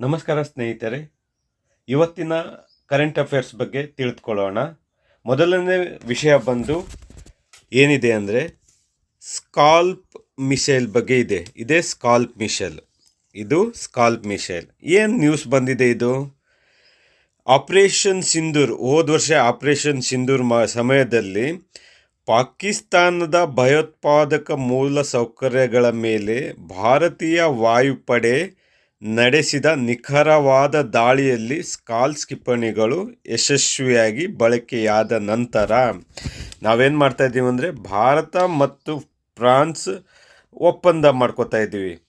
ನಮಸ್ಕಾರ ಸ್ನೇಹಿತರೆ, ಇವತ್ತಿನ ಕರೆಂಟ್ ಅಫೇರ್ಸ್ ಬಗ್ಗೆ ತಿಳಿದುಕೊಳ್ಳೋಣ. ಮೊದಲನೇ ವಿಷಯ ಬಂದು ಏನಿದೆ ಅಂದರೆ ಸ್ಕಾಲ್ಪ್ ಮಿಷೆಲ್ ಬಗ್ಗೆ ಇದೆ. ಇದೇ ಸ್ಕಾಲ್ಪ್ ಮಿಷೆಲ್ ಇದು ಸ್ಕಾಲ್ಪ್ ಮಿಷೆಲ್ ಏನು ನ್ಯೂಸ್ ಬಂದಿದೆ ಇದು? ಆಪರೇಷನ್ ಸಿಂಧೂರ್ ಹೋದ ವರ್ಷ ಆಪರೇಷನ್ ಸಿಂಧೂರ್ ಮ, ಸಮಯದಲ್ಲಿ ಪಾಕಿಸ್ತಾನದ ಭಯೋತ್ಪಾದಕ ಮೂಲ ಸೌಕರ್ಯಗಳ ಮೇಲೆ ಭಾರತೀಯ ವಾಯುಪಡೆ ನಡೆಸಿದ ನಿಖರವಾದ ದಾಳಿಯಲ್ಲಿ ಸ್ಕಾಲ್ಸ್ ಕ್ಷಿಪಣಿಗಳು ಯಶಸ್ವಿಯಾಗಿ ಬಳಕೆಯಾದ ನಂತರ ನಾವೇನು ಮಾಡ್ತಾ ಇದ್ದೀವಿ ಅಂದರೆ ಭಾರತ ಮತ್ತು ಫ್ರಾನ್ಸ್ ಒಪ್ಪಂದ ಮಾಡ್ಕೋತಾ ಇದ್ದೀವಿ.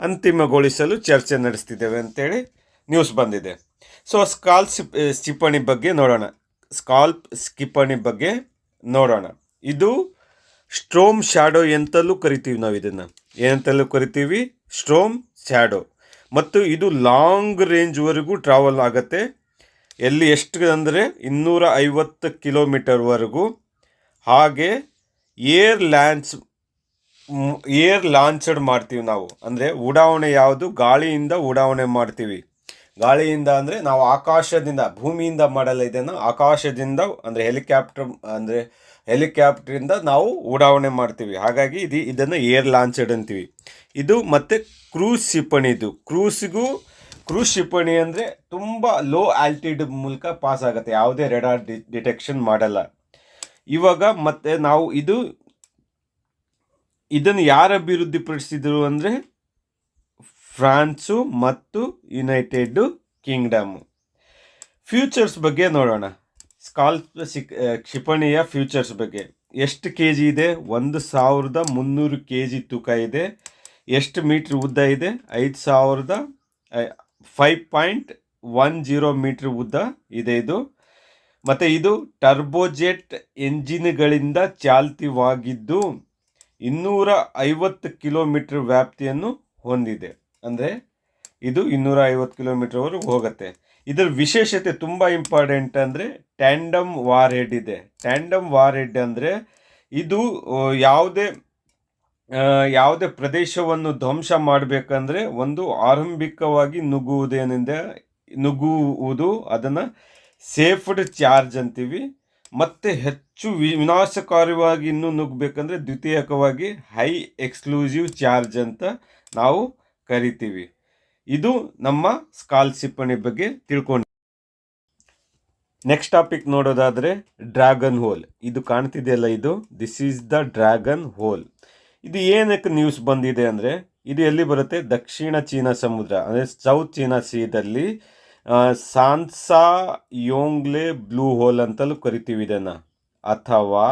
ಅಂತಿಮಗೊಳಿಸಲು ಚರ್ಚೆ ನಡೆಸ್ತಿದ್ದೇವೆ ಅಂತೇಳಿ ನ್ಯೂಸ್ ಬಂದಿದೆ. ಸೊ ಸ್ಕಾಲ್ ಕ್ಷಿಪಣಿ ಬಗ್ಗೆ ನೋಡೋಣ. ಸ್ಕಾಲ್ಪ್ ಕ್ಷಿಪಣಿ ಬಗ್ಗೆ ನೋಡೋಣ. ಇದು ಸ್ಟ್ರೋಮ್ ಶ್ಯಾಡೋ ಎಂತಲೂ ಕರಿತೀವಿ ನಾವು ಇದನ್ನು ಏನಂತಲೂ ಕರಿತೀವಿ? Storm shadow. ಮತ್ತು ಇದು ಲಾಂಗ್ ರೇಂಜ್ವರೆಗೂ ಟ್ರಾವೆಲ್ ಆಗುತ್ತೆ. ಎಲ್ಲಿ ಎಷ್ಟು ಅಂದರೆ ಇನ್ನೂರ ಐವತ್ತು ಕಿಲೋಮೀಟರ್ವರೆಗೂ. ಹಾಗೆ ಏರ್ ಲ್ಯಾಂಡ್ಸ್ ಏರ್ ಲಾಂಚಡ್ ಮಾಡ್ತೀವಿ ನಾವು. ಅಂದರೆ ಉಡಾವಣೆ ಯಾವುದು? ಗಾಳಿಯಿಂದ ಉಡಾವಣೆ ಮಾಡ್ತೀವಿ. ಗಾಳಿಯಿಂದ ಅಂದರೆ ನಾವು ಆಕಾಶದಿಂದ, ಭೂಮಿಯಿಂದ ಮಾಡಲ್ಲ ಇದನ್ನು. ಆಕಾಶದಿಂದ ಅಂದರೆ ಹೆಲಿಕಾಪ್ಟರ್ ಅಂದರೆ ಹೆಲಿಕ್ಯಾಪ್ಟ್ರಿಂದ ನಾವು ಉಡಾವಣೆ ಮಾಡ್ತೀವಿ. ಹಾಗಾಗಿ ಇದು, ಇದನ್ನು ಏರ್ ಲಾಂಚಡ್ ಅಂತೀವಿ. ಇದು ಮತ್ತು ಕ್ರೂಸ್ ಕ್ಷಿಪಣಿ ಕ್ರೂಸ್ಗೂ ಕ್ರೂಸ್ ಕ್ಷಿಪಣಿ ಅಂದರೆ ತುಂಬ ಲೋ ಆಲ್ಟಿಟ್ಯೂಡ್ ಮೂಲಕ ಪಾಸ್ ಆಗುತ್ತೆ. ಯಾವುದೇ ರೆಡಾರ್ ಡಿಟೆಕ್ಷನ್ ಮಾಡಲ್ಲ. ಇವಾಗ ಮತ್ತೆ ನಾವು ಇದು, ಇದನ್ನು ಯಾರು ಅಭಿವೃದ್ಧಿಪಡಿಸಿದರು ಅಂದರೆ ಫ್ರಾನ್ಸು ಮತ್ತು ಯುನೈಟೆಡ್ ಕಿಂಗ್ಡಮು. ಫ್ಯೂಚರ್ಸ್ ಬಗ್ಗೆ ನೋಡೋಣ. ಸ್ಕಾಲ್ ಸಿಕ್ ಕ್ಷಿಪಣಿಯ ಫ್ಯೂಚರ್ಸ್ ಬಗ್ಗೆ. ಎಷ್ಟು ಕೆ ಜಿ ಇದೆ? ಒಂದು ಸಾವಿರದ ಮುನ್ನೂರು ಕೆ ಜಿ ತೂಕ ಇದೆ. ಎಷ್ಟು ಮೀಟ್ರ್ ಉದ್ದ ಇದೆ? ಐದು ಸಾವಿರದ five point one zero metre ಉದ್ದ ಇದೆ ಇದು. ಮತ್ತು ಇದು ಟರ್ಬೋಜೆಟ್ ಎಂಜಿನ್ಗಳಿಂದ ಚಾಲಿತವಾಗಿದ್ದು ಇನ್ನೂರ ಐವತ್ತು ಕಿಲೋಮೀಟ್ರ್ ವ್ಯಾಪ್ತಿಯನ್ನು ಹೊಂದಿದೆ. ಅಂದರೆ ಇದು ಇನ್ನೂರ ಐವತ್ತು ಕಿಲೋಮೀಟ್ರ್ವರೆಗೂ ಹೋಗುತ್ತೆ. ಇದರ ವಿಶೇಷತೆ ತುಂಬ ಇಂಪಾರ್ಟೆಂಟ್ ಅಂದರೆ ಟ್ಯಾಂಡಮ್ ವಾರ್ ಹೆಡ್ ಇದೆ. ಟ್ಯಾಂಡಮ್ ವಾರ್ ಹೆಡ್ ಅಂದರೆ ಇದು ಯಾವುದೇ ಯಾವುದೇ ಪ್ರದೇಶವನ್ನು ಧ್ವಂಸ ಮಾಡಬೇಕಂದ್ರೆ ಒಂದು ಆರಂಭಿಕವಾಗಿ ನುಗ್ಗುವುದೇನಿಂದ, ನುಗ್ಗುವುದು ಅದನ್ನು ಸೇಫ್ಡ್ ಚಾರ್ಜ್ ಅಂತೀವಿ. ಮತ್ತು ಹೆಚ್ಚು ವಿನಾಶಕಾರಿಯಾಗಿ ಇನ್ನೂ ನುಗ್ಗಬೇಕಂದ್ರೆ ದ್ವಿತೀಯಕವಾಗಿ ಹೈ ಎಕ್ಸ್ಕ್ಲೂಸಿವ್ ಚಾರ್ಜ್ ಅಂತ ನಾವು ಕರಿತೀವಿ. ಇದು ನಮ್ಮ ಸ್ಕಾಲ್ ಕ್ಷಿಪಣಿ ಬಗ್ಗೆ ತಿಳ್ಕೊಂಡು. ನೆಕ್ಸ್ಟ್ ಟಾಪಿಕ್ ನೋಡೋದಾದರೆ ಡ್ರ್ಯಾಗನ್ ಹೋಲ್. ಇದು ಕಾಣ್ತಿದೆಯಲ್ಲ ಇದು? This is the dragon hole ಇದು ಏನಕ್ಕೆ ನ್ಯೂಸ್ ಬಂದಿದೆ ಅಂದರೆ, ಇದು ಎಲ್ಲಿ ಬರುತ್ತೆ? ದಕ್ಷಿಣ ಚೀನಾ ಸಮುದ್ರ, ಅಂದರೆ ಸೌತ್ ಚೀನಾ ಸೀದಲ್ಲಿ ಸಾನ್ಸಾ ಯೋಂಗ್ಲೆ ಬ್ಲೂ ಹೋಲ್ ಅಂತಲೂ ಕರಿತೀವಿ ಇದನ್ನು. ಅಥವಾ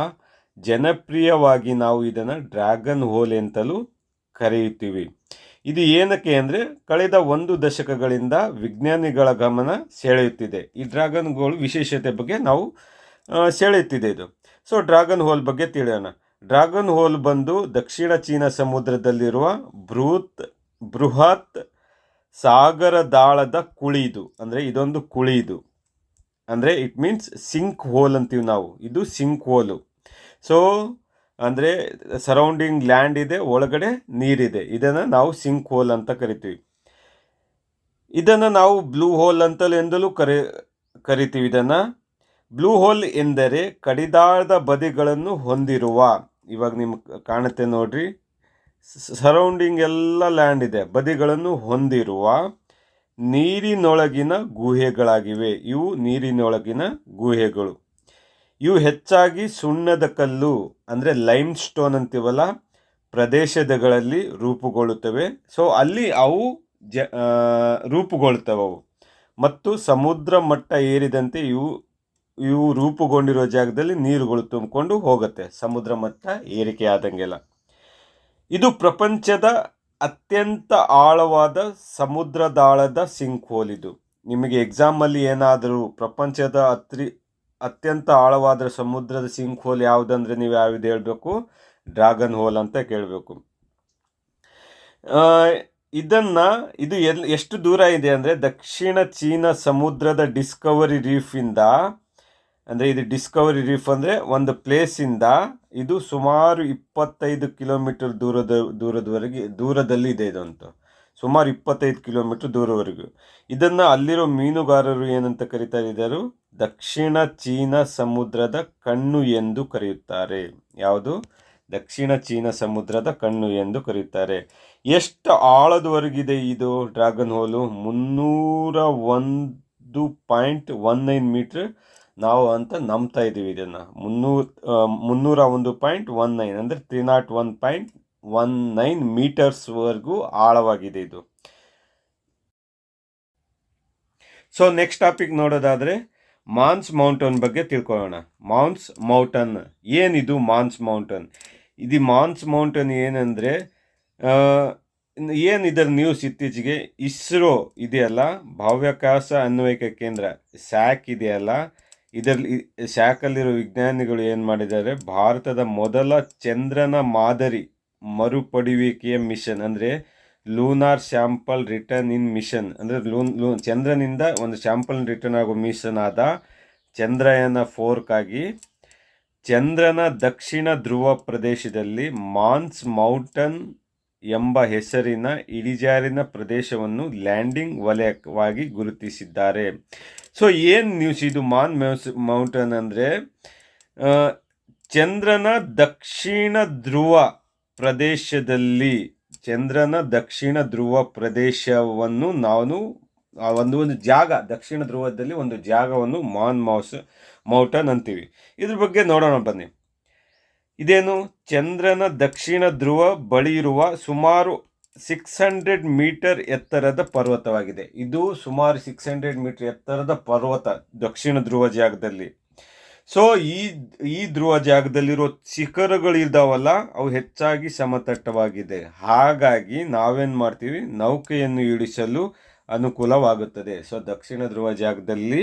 ಜನಪ್ರಿಯವಾಗಿ ನಾವು ಇದನ್ನು ಡ್ರ್ಯಾಗನ್ ಹೋಲ್ ಅಂತಲೂ ಕರೆಯುತ್ತೀವಿ. ಇದು ಏನಕ್ಕೆ ಅಂದರೆ, ಕಳೆದ ಒಂದು ದಶಕಗಳಿಂದ ವಿಜ್ಞಾನಿಗಳ ಗಮನ ಸೆಳೆಯುತ್ತಿದೆ. ಈ ಡ್ರ್ಯಾಗನ್ ಹೋಲ್ ವಿಶೇಷತೆ ಬಗ್ಗೆ ನಾವು ಸೆಳೆಯುತ್ತಿದೆ ಇದು. ಸೊ ಡ್ರ್ಯಾಗನ್ ಹೋಲ್ ಬಗ್ಗೆ ತಿಳಿಯೋಣ. ಡ್ರ್ಯಾಗನ್ ಹೋಲ್ ಬಂದು ದಕ್ಷಿಣ ಚೀನಾ ಸಮುದ್ರದಲ್ಲಿರುವ ಬೃಹತ್ ಬೃಹತ್ ಸಾಗರದಾಳದ ಕುಳಿದು ಅಂದರೆ ಇದೊಂದು ಕುಳಿದು ಅಂದರೆ ಇಟ್ ಮೀನ್ಸ್ ಸಿಂಕ್ ಹೋಲ್ ಅಂತೀವಿ ನಾವು. ಇದು ಸಿಂಕ್ ಹೋಲು ಸೊ ಅಂದರೆ ಸರೌಂಡಿಂಗ್ ಲ್ಯಾಂಡ್ ಇದೆ, ಒಳಗಡೆ ನೀರಿದೆ. ಇದನ್ನು ನಾವು ಸಿಂಕ್ ಹೋಲ್ ಅಂತ ಕರಿತೀವಿ. ಇದನ್ನು ನಾವು ಬ್ಲೂ ಹೋಲ್ ಅಂತಲೂ ಎಂದಲೂ ಕರೆ, ಕರಿತೀವಿ ಇದನ್ನು. ಬ್ಲೂ ಹೋಲ್ ಎಂದರೆ ಕಡಿದಾಳದ ಬದಿಗಳನ್ನು ಹೊಂದಿರುವ ಇವಾಗ ನಿಮ್ಗೆ ಕಾಣುತ್ತೆ ನೋಡ್ರಿ. ಸರೌಂಡಿಂಗ್ ಎಲ್ಲ ಲ್ಯಾಂಡ್ ಇದೆ. ಬದಿಗಳನ್ನು ಹೊಂದಿರುವ ನೀರಿನೊಳಗಿನ ಗುಹೆಗಳಾಗಿವೆ. ಇವು ನೀರಿನೊಳಗಿನ ಗುಹೆಗಳು. ಇವು ಹೆಚ್ಚಾಗಿ ಸುಣ್ಣದ ಕಲ್ಲು, ಅಂದರೆ ಲೈಮ್ ಸ್ಟೋನ್ ಅಂತೀವಲ್ಲ, ಪ್ರದೇಶದಗಳಲ್ಲಿ ರೂಪುಗೊಳ್ಳುತ್ತವೆ. ಸೊ ಅಲ್ಲಿ ಅವು ಜ ರೂಪುಗೊಳ್ತವೆ ಅವು. ಮತ್ತು ಸಮುದ್ರ ಮಟ್ಟ ಏರಿದಂತೆ ಇವು ಇವು ರೂಪುಗೊಂಡಿರೋ ಜಾಗದಲ್ಲಿ ನೀರುಗಳು ತುಂಬಿಕೊಂಡು ಹೋಗುತ್ತೆ, ಸಮುದ್ರ ಮಟ್ಟ ಏರಿಕೆ ಆದಂಗೆಲ್ಲ. ಇದು ಪ್ರಪಂಚದ ಅತ್ಯಂತ ಆಳವಾದ ಸಮುದ್ರದಾಳದ ಸಿಂಕ್ ಹೋಲ್ ಇದು. ನಿಮಗೆ ಎಕ್ಸಾಮಲ್ಲಿ ಏನಾದರೂ ಪ್ರಪಂಚದ ಅತ್ರಿ, ಅತ್ಯಂತ ಆಳವಾದ ಸಮುದ್ರದ ಸಿಂಕ್ ಹೋಲ್ ಯಾವುದಂದ್ರೆ ನೀವು ಯಾವ್ದು ಹೇಳಬೇಕು? ಡ್ರಾಗನ್ ಹೋಲ್ ಅಂತ ಕೇಳಬೇಕು. ಇದನ್ನು, ಇದು ಎಲ್, ಎಷ್ಟು ದೂರ ಇದೆ ಅಂದರೆ ದಕ್ಷಿಣ ಚೀನಾ ಸಮುದ್ರದ ಡಿಸ್ಕವರಿ ರೀಫಿಂದ ಅಂದರೆ ಇದು ಡಿಸ್ಕವರಿ ರೀಫ್ ಅಂದರೆ ಒಂದು ಪ್ಲೇಸಿಂದ ಇದು ಸುಮಾರು ಇಪ್ಪತ್ತೈದು ಕಿಲೋಮೀಟರ್ ದೂರದ, ದೂರದವರೆಗೆ ದೂರದಲ್ಲಿ ಇದೆ ಇದಂತು. ಸುಮಾರು ಇಪ್ಪತ್ತೈದು ಕಿಲೋಮೀಟರ್ ದೂರವರೆಗೂ. ಇದನ್ನು ಅಲ್ಲಿರೋ ಮೀನುಗಾರರು ಏನಂತ ಕರೀತಾ ಇದ್ದಾರೆ ದಕ್ಷಿಣ ಚೀನಾ ಸಮುದ್ರದ ಕಣ್ಣು ಎಂದು ಕರೆಯುತ್ತಾರೆ. ಯಾವುದು? ದಕ್ಷಿಣ ಚೀನಾ ಸಮುದ್ರದ ಕಣ್ಣು ಎಂದು ಕರೆಯುತ್ತಾರೆ. ಎಷ್ಟು ಆಳದವರೆಗಿದೆ ಇದು ಡ್ರ್ಯಾಗನ್ ಹೋಲು ಮುನ್ನೂರ ಒಂದು ಪಾಯಿಂಟ್ ಒನ್ ನೈನ್ ಮೀಟ್ರ್ ನಾವು ಅಂತ ನಂಬ್ತಾ ಇದ್ದೀವಿ ಇದನ್ನು. ಮುನ್ನೂರ ಮುನ್ನೂರ ಒಂದು ಪಾಯಿಂಟ್ ಒನ್ ನೈನ್ ಅಂದರೆ three naught one point one nine ಮೀಟರ್ಸ್ವರೆಗೂ ಆಳವಾಗಿದೆ ಇದು. ಸೊ ನೆಕ್ಸ್ಟ್ ಟಾಪಿಕ್ ನೋಡೋದಾದರೆ ಮಾನ್ಸ್ ಮೌಂಟನ್ ಬಗ್ಗೆ ತಿಳ್ಕೊಳ್ಳೋಣ. ಮಾನ್ಸ್ ಮೌಂಟನ್, ಏನಿದು ಮಾನ್ಸ್ ಮೌಂಟನ್? ಇದು ಮಾನ್ಸ್ ಮೌಂಟನ್ ಏನಂದರೆ ಏನು ಇದರ ನ್ಯೂಸ್ ಇತ್ತೀಚೆಗೆ? ಇಸ್ರೋ ಇದೆಯಲ್ಲ, ಭಾವ್ಯಾಕಾಶ ಅನ್ವಯಿಕ ಕೇಂದ್ರ, ಸ್ಯಾಕ್ ಇದೆಯಲ್ಲ ಇದರಲ್ಲಿ ಶಾಖಲ್ಲಿರೋ ವಿಜ್ಞಾನಿಗಳು ಏನು ಮಾಡಿದ್ದಾರೆ? ಭಾರತದ ಮೊದಲ ಚಂದ್ರನ ಮಾದರಿ ಮರುಪಡುವಿಕೆಯ ಮಿಷನ್ ಅಂದರೆ lunar sample return in mission. ಅಂದರೆ ಲೂನ್, ಲೂ, ಚಂದ್ರನಿಂದ ಒಂದು ಶ್ಯಾಂಪಲ್ ರಿಟರ್ನ್ ಆಗೋ ಮಿಷನ್ ಆದ ಚಂದ್ರಯಾನ ಫೋರ್ಕಾಗಿ ಚಂದ್ರನ ದಕ್ಷಿಣ ಧ್ರುವ ಪ್ರದೇಶದಲ್ಲಿ ಮಾನ್ಸ್ ಮೌಂಟನ್ ಎಂಬ ಹೆಸರಿನ ಇಳಿಜಾರಿನ ಪ್ರದೇಶವನ್ನು ಲ್ಯಾಂಡಿಂಗ್ ವಲಯವಾಗಿ ಗುರುತಿಸಿದ್ದಾರೆ. ಸೊ ಏನು ನ್ಯೂಸ್ ಇದು? ಮಾನ್ ಮೌಸ್ ಮೌಂಟನ್ ಅಂದರೆ ಚಂದ್ರನ ದಕ್ಷಿಣ ಧ್ರುವ ಪ್ರದೇಶದಲ್ಲಿ, ಚಂದ್ರನ ದಕ್ಷಿಣ ಧ್ರುವ ಪ್ರದೇಶವನ್ನು ನಾನು ಒಂದು ಒಂದು ಜಾಗ, ದಕ್ಷಿಣ ಧ್ರುವದಲ್ಲಿ ಒಂದು ಜಾಗವನ್ನು ಮಾನ್ ಮೌಸ್ ಮೌಂಟನ್ ಅಂತೀವಿ. ಇದ್ರ ಬಗ್ಗೆ ನೋಡೋಣ ಬನ್ನಿ. ಇದೇನು? ಚಂದ್ರನ ದಕ್ಷಿಣ ಧ್ರುವ ಬಳಿ ಇರುವ ಸುಮಾರು ಸಿಕ್ಸ್ ಹಂಡ್ರೆಡ್ ಮೀಟರ್ ಎತ್ತರದ ಪರ್ವತವಾಗಿದೆ. ಇದು ಸುಮಾರು ಸಿಕ್ಸ್ ಹಂಡ್ರೆಡ್ ಮೀಟರ್ ಎತ್ತರದ ಪರ್ವತ ದಕ್ಷಿಣ ಧ್ರುವ ಜಾಗದಲ್ಲಿ. ಸೊ ಈ ಈ ಧ್ರುವ ಜಾಗದಲ್ಲಿರೋ ಶಿಖರಗಳು ಇದ್ದಾವಲ್ಲ, ಅವು ಹೆಚ್ಚಾಗಿ ಸಮತಟ್ಟವಾಗಿದೆ. ಹಾಗಾಗಿ ನಾವೇನು ಮಾಡ್ತೀವಿ? ನೌಕೆಯನ್ನು ಇಳಿಸಲು ಅನುಕೂಲವಾಗುತ್ತದೆ. ಸೊ ದಕ್ಷಿಣ ಧ್ರುವ ಜಾಗದಲ್ಲಿ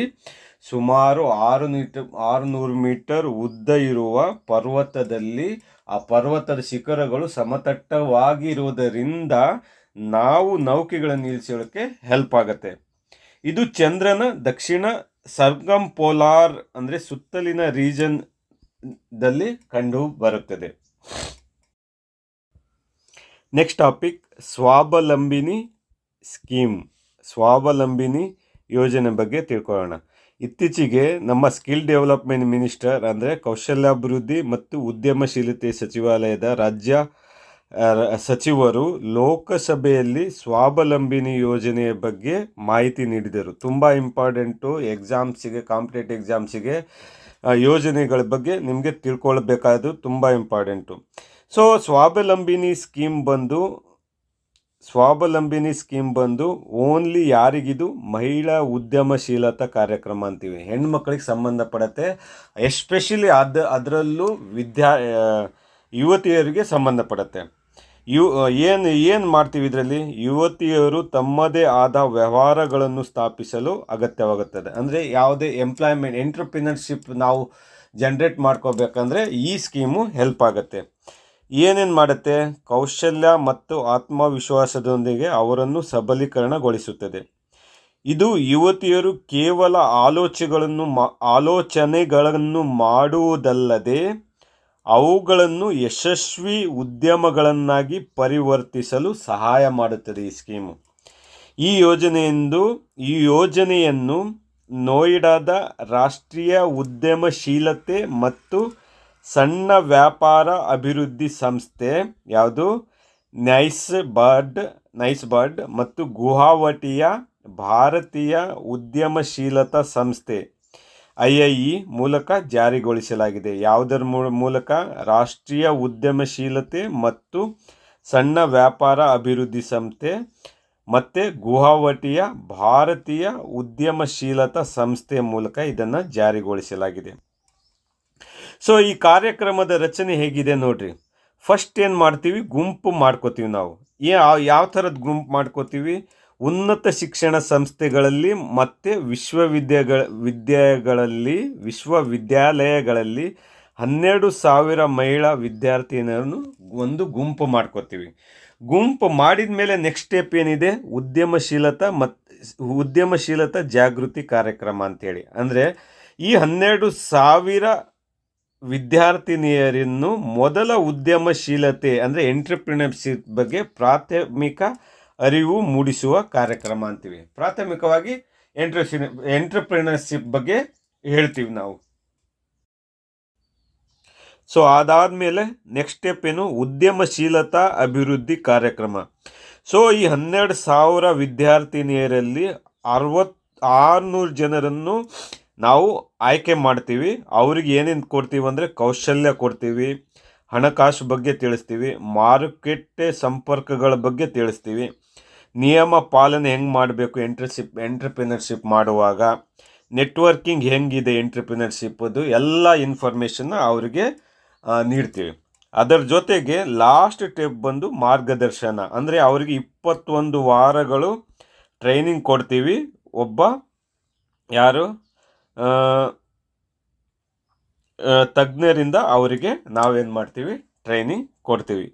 ಸುಮಾರು ಆರು ಮೀಟರ್ ಆರುನೂರು ಮೀಟರ್ ಉದ್ದ ಇರುವ ಪರ್ವತದಲ್ಲಿ ಆ ಪರ್ವತದ ಶಿಖರಗಳು ಸಮತಟ್ಟವಾಗಿರುವುದರಿಂದ ನಾವು ನೌಕೆಗಳನ್ನು ನಿಲ್ಲಿಸೋಕ್ಕೆ ಹೆಲ್ಪ್ ಆಗುತ್ತೆ. ಇದು ಚಂದ್ರನ ದಕ್ಷಿಣ ಸರ್ಗಂ ಪೋಲಾರ್ ಅಂದರೆ ಸುತ್ತಲಿನ ರೀಜನ್ ದಲ್ಲಿ ಕಂಡು ಬರುತ್ತದೆ next topic Swavalambini scheme Swavalambini ಯೋಜನೆ ಬಗ್ಗೆ ತಿಳ್ಕೊಳ್ಳೋಣ. ಇತ್ತೀಚೆಗೆ ನಮ್ಮ ಸ್ಕಿಲ್ ಡೆವಲಪ್ಮೆಂಟ್ ಮಿನಿಸ್ಟರ್ ಅಂದರೆ ಕೌಶಲ್ಯಾಭಿವೃದ್ಧಿ ಮತ್ತು ಉದ್ಯಮಶೀಲತೆ ಸಚಿವಾಲಯದ ರಾಜ್ಯ ಸಚಿವರು ಲೋಕಸಭೆಯಲ್ಲಿ ಸ್ವಾವಲಂಬಿನಿ ಯೋಜನೆಯ ಬಗ್ಗೆ ಮಾಹಿತಿ ನೀಡಿದರು. ತುಂಬ ಇಂಪಾರ್ಟೆಂಟು ಎಕ್ಸಾಮ್ಸಿಗೆ, ಕಾಂಪಿಟೇಟಿವ್ ಎಕ್ಸಾಮ್ಸಿಗೆ ಯೋಜನೆಗಳ ಬಗ್ಗೆ ನಿಮಗೆ ತಿಳ್ಕೊಳ್ಬೇಕಾದ್ದು ತುಂಬ ಇಂಪಾರ್ಟೆಂಟು. ಸೊ, ಸ್ವಾವಲಂಬಿನಿ ಸ್ಕೀಮ್ ಬಂದು ಸ್ವಾವಲಂಬಿನಿ ಸ್ಕೀಮ್ ಬಂದು ಓನ್ಲಿ ಯಾರಿಗಿದು ಮಹಿಳಾ ಉದ್ಯಮಶೀಲತಾ ಕಾರ್ಯಕ್ರಮ ಅಂತೀವಿ. ಹೆಣ್ಮಕ್ಳಿಗೆ ಸಂಬಂಧಪಡತ್ತೆ. ಎಸ್ಪೆಷಲಿ ಅದ, ಅದರಲ್ಲೂ ವಿದ್ಯಾ ಯುವತಿಯರಿಗೆ ಸಂಬಂಧಪಡತ್ತೆ. ಯು, ಏನು ಏನು ಮಾಡ್ತೀವಿ ಇದರಲ್ಲಿ? ಯುವತಿಯರು ತಮ್ಮದೇ ಆದ ವ್ಯವಹಾರಗಳನ್ನು ಸ್ಥಾಪಿಸಲು ಅಗತ್ಯವಾಗುತ್ತದೆ. ಅಂದರೆ ಯಾವುದೇ ಎಂಪ್ಲಾಯ್ಮೆಂಟ್ ಎಂಟ್ರಪ್ರಿನರ್ಶಿಪ್ ನಾವು ಜನ್ರೇಟ್ ಮಾಡ್ಕೋಬೇಕಂದ್ರೆ ಈ ಸ್ಕೀಮು ಹೆಲ್ಪ್ ಆಗುತ್ತೆ. ಏನೇನು ಮಾಡುತ್ತೆ? ಕೌಶಲ್ಯ ಮತ್ತು ಆತ್ಮವಿಶ್ವಾಸದೊಂದಿಗೆ ಅವರನ್ನು ಸಬಲೀಕರಣಗೊಳಿಸುತ್ತದೆ. ಇದು ಯುವತಿಯರು ಕೇವಲ ಆಲೋಚನೆಗಳನ್ನು ಮಾ, ಆಲೋಚನೆಗಳನ್ನು ಮಾಡುವುದಲ್ಲದೆ ಅವುಗಳನ್ನು ಯಶಸ್ವಿ ಉದ್ಯಮಗಳನ್ನಾಗಿ ಪರಿವರ್ತಿಸಲು ಸಹಾಯ ಮಾಡುತ್ತದೆ ಈ ಸ್ಕೀಮು. ಈ ಯೋಜನೆಯೆಂದು, ಈ ಯೋಜನೆಯನ್ನು ನೋಯ್ಡಾದ ರಾಷ್ಟ್ರೀಯ ಉದ್ಯಮಶೀಲತೆ ಮತ್ತು ಸಣ್ಣ ವ್ಯಾಪಾರ ಅಭಿವೃದ್ಧಿ ಸಂಸ್ಥೆ ಯಾವುದು? ನೈಸ್ ಬರ್ಡ್ ನೈಸ್ ಬರ್ಡ್ ಮತ್ತು ಗುವಾಹಟಿಯ ಭಾರತೀಯ ಉದ್ಯಮಶೀಲತಾ ಸಂಸ್ಥೆ, ಐ ಐ ಇ ಮೂಲಕ ಜಾರಿಗೊಳಿಸಲಾಗಿದೆ. ಯಾವುದರ ಮೂಲಕ? ರಾಷ್ಟ್ರೀಯ ಉದ್ಯಮಶೀಲತೆ ಮತ್ತು ಸಣ್ಣ ವ್ಯಾಪಾರ ಅಭಿವೃದ್ಧಿ ಸಂಸ್ಥೆ ಮತ್ತು ಗುವಾಹಟಿಯ ಭಾರತೀಯ ಉದ್ಯಮಶೀಲತಾ ಸಂಸ್ಥೆಯ ಮೂಲಕ ಇದನ್ನು ಜಾರಿಗೊಳಿಸಲಾಗಿದೆ. ಸೊ ಈ ಕಾರ್ಯಕ್ರಮದ ರಚನೆ ಹೇಗಿದೆ ನೋಡ್ರಿ. ಫಸ್ಟ್ ಏನು ಮಾಡ್ತೀವಿ? ಗುಂಪು ಮಾಡ್ಕೋತೀವಿ ನಾವು. ಯಾವ ಯಾವ ಥರದ ಗುಂಪು ಮಾಡ್ಕೋತೀವಿ? ಉನ್ನತ ಶಿಕ್ಷಣ ಸಂಸ್ಥೆಗಳಲ್ಲಿ ಮತ್ತು ವಿಶ್ವವಿದ್ಯಾಗಳ, ವಿದ್ಯೆಗಳಲ್ಲಿ, ವಿಶ್ವವಿದ್ಯಾಲಯಗಳಲ್ಲಿ ಹನ್ನೆರಡು ಸಾವಿರ ಮಹಿಳಾ ವಿದ್ಯಾರ್ಥಿನಿಯರನ್ನು ಒಂದು ಗುಂಪು ಮಾಡ್ಕೋತೀವಿ. ಗುಂಪು ಮಾಡಿದ ಮೇಲೆ ನೆಕ್ಸ್ಟ್ ಸ್ಟೆಪ್ ಏನಿದೆ? ಉದ್ಯಮಶೀಲತಾ ಮತ್ತು ಉದ್ಯಮಶೀಲತಾ ಜಾಗೃತಿ ಕಾರ್ಯಕ್ರಮ ಅಂತೇಳಿ. ಅಂದರೆ ಈ ಹನ್ನೆರಡು ಸಾವಿರ ವಿದ್ಯಾರ್ಥಿನಿಯರನ್ನು ಮೊದಲ ಉದ್ಯಮಶೀಲತೆ ಅಂದರೆ ಎಂಟ್ರಪ್ರಿನರ್ಶಿಪ್ ಬಗ್ಗೆ ಪ್ರಾಥಮಿಕ ಅರಿವು ಮೂಡಿಸುವ ಕಾರ್ಯಕ್ರಮ ಅಂತೀವಿ. ಪ್ರಾಥಮಿಕವಾಗಿ ಎಂಟ್ರಸಿ ಎಂಟ್ರಪ್ರಿನರ್ಶಿಪ್ ಬಗ್ಗೆ ಹೇಳ್ತೀವಿ ನಾವು. ಸೊ ಅದಾದಮೇಲೆ ನೆಕ್ಸ್ಟ್ ಸ್ಟೆಪ್ ಏನು? ಉದ್ಯಮಶೀಲತಾ ಅಭಿವೃದ್ಧಿ ಕಾರ್ಯಕ್ರಮ. ಸೊ ಈ ಹನ್ನೆರಡು ಸಾವಿರ ವಿದ್ಯಾರ್ಥಿನಿಯರಲ್ಲಿ ಅರವತ್ತು, ಆರುನೂರು ಜನರನ್ನು ನಾವು ಆಯ್ಕೆ ಮಾಡ್ತೀವಿ, ಅವ್ರಿಗೆ ಏನೇನು ಕೊಡ್ತೀವಿ ಅಂದರೆ ಕೌಶಲ್ಯ ಕೊಡ್ತೀವಿ, ಹಣಕಾಸು ಬಗ್ಗೆ ತಿಳಿಸ್ತೀವಿ, ಮಾರುಕಟ್ಟೆ ಸಂಪರ್ಕಗಳ ಬಗ್ಗೆ ತಿಳಿಸ್ತೀವಿ. ನಿಯಮ ಪಾಲನೆ ಹೆಂಗೆ ಮಾಡಬೇಕು, ಎಂಟ್ರಶಿಪ್, ಎಂಟ್ರಪ್ರಿನರ್ಶಿಪ್ ಮಾಡುವಾಗ, ನೆಟ್ವರ್ಕಿಂಗ್ ಹೆಂಗಿದೆ ಎಂಟ್ರಪ್ರಿನರ್ಶಿಪ್ಪದು ಎಲ್ಲ ಇನ್ಫಾರ್ಮೇಷನ್ನ ಅವರಿಗೆ ನೀಡ್ತೀವಿ. ಅದರ ಜೊತೆಗೆ ಲಾಸ್ಟ್ ಟೆಪ್ ಬಂದು ಮಾರ್ಗದರ್ಶನ. ಅಂದರೆ ಅವರಿಗೆ ಇಪ್ಪತ್ತೊಂದು ವಾರಗಳು ಟ್ರೈನಿಂಗ್ ಕೊಡ್ತೀವಿ. ಒಬ್ಬ ಯಾರು? ತಜ್ಞರಿಂದ ಅವರಿಗೆ ನಾವೇನು ಮಾಡ್ತೀವಿ? ಟ್ರೈನಿಂಗ್ ಕೊಡ್ತೀವಿ.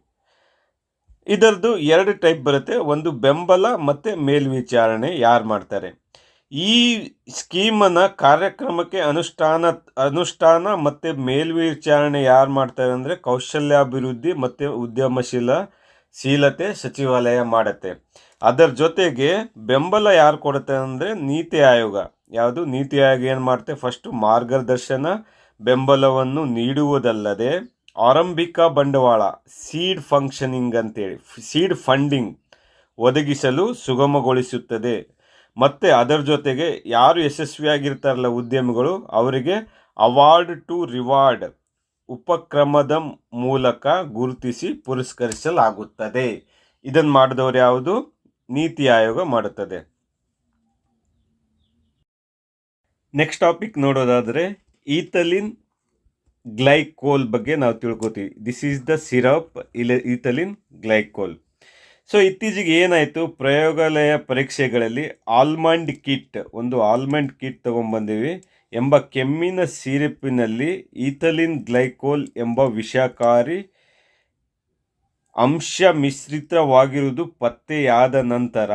ಇದರದ್ದು ಎರಡು ಟೈಪ್ ಬರುತ್ತೆ. ಒಂದು ಬೆಂಬಲ ಮತ್ತು ಮೇಲ್ವಿಚಾರಣೆ ಯಾರು ಮಾಡ್ತಾರೆ? ಈ ಸ್ಕೀಮನ್ನು ಕಾರ್ಯಕ್ರಮಕ್ಕೆ ಅನುಷ್ಠಾನ ಅನುಷ್ಠಾನ ಮತ್ತು ಮೇಲ್ವಿಚಾರಣೆ ಯಾರು ಮಾಡ್ತಾರೆ ಅಂದರೆ ಕೌಶಲ್ಯಾಭಿವೃದ್ಧಿ ಮತ್ತು ಉದ್ಯಮಶೀಲ, ಶೀಲತೆ ಸಚಿವಾಲಯ ಮಾಡುತ್ತೆ. ಅದರ ಜೊತೆಗೆ ಬೆಂಬಲ ಯಾರು ಕೊಡುತ್ತೆ ಅಂದರೆ ನೀತಿ ಆಯೋಗ. ಯಾವುದು? ನೀತಿ ಆಯೋಗ ಏನು ಮಾಡುತ್ತೆ? ಫಸ್ಟು ಮಾರ್ಗದರ್ಶನ, ಬೆಂಬಲವನ್ನು ನೀಡುವುದಲ್ಲದೆ ಆರಂಭಿಕ ಬಂಡವಾಳ ಸೀಡ್ ಫಂಕ್ಷನಿಂಗ್ ಅಂತೇಳಿ. ಸೀಡ್ ಫಂಡಿಂಗ್ ಒದಗಿಸಲು ಸುಗಮಗೊಳಿಸುತ್ತದೆ. ಮತ್ತು ಅದರ ಜೊತೆಗೆ ಯಾರು ಯಶಸ್ವಿಯಾಗಿರ್ತಾರಲ್ಲ ಉದ್ಯಮಿಗಳು, ಅವರಿಗೆ ಅವಾರ್ಡ್ ಟು ರಿವಾರ್ಡ್ ಉಪಕ್ರಮದ ಮೂಲಕ ಗುರುತಿಸಿ ಪುರಸ್ಕರಿಸಲಾಗುತ್ತದೆ. ಇದನ್ನು ಮಾಡಿದವರು ಯಾವುದು? ನೀತಿ ಆಯೋಗ ಮಾಡುತ್ತದೆ. ನೆಕ್ಸ್ಟ್ ಟಾಪಿಕ್ ನೋಡೋದಾದರೆ ಈಥಲಿನ್ ಗ್ಲೈಕೋಲ್ ಬಗ್ಗೆ ನಾವು ತಿಳ್ಕೊತೀವಿ. ದಿಸ್ ಈಸ್ ದ ಸಿರಪ್ ಇಲ್ಲ ಈಥಲಿನ್ ಗ್ಲೈಕೋಲ್. ಸೊ ಇತ್ತೀಚೆಗೆ ಏನಾಯಿತು? ಪ್ರಯೋಗಾಲಯ ಪರೀಕ್ಷೆಗಳಲ್ಲಿ ಆಲ್ಮಂಡ್ ಕಿಟ್, ಒಂದು ಆಲ್ಮಂಡ್ ಕಿಟ್ ತೊಗೊಂಡ್ಬಂದಿವಿ ಎಂಬ ಕೆಮ್ಮಿನ ಸಿರಪಿನಲ್ಲಿ ಈಥಲಿನ್ ಗ್ಲೈಕೋಲ್ ಎಂಬ ವಿಷಕಾರಿ ಅಂಶ ಮಿಶ್ರಿತವಾಗಿರುವುದು ಪತ್ತೆಯಾದ ನಂತರ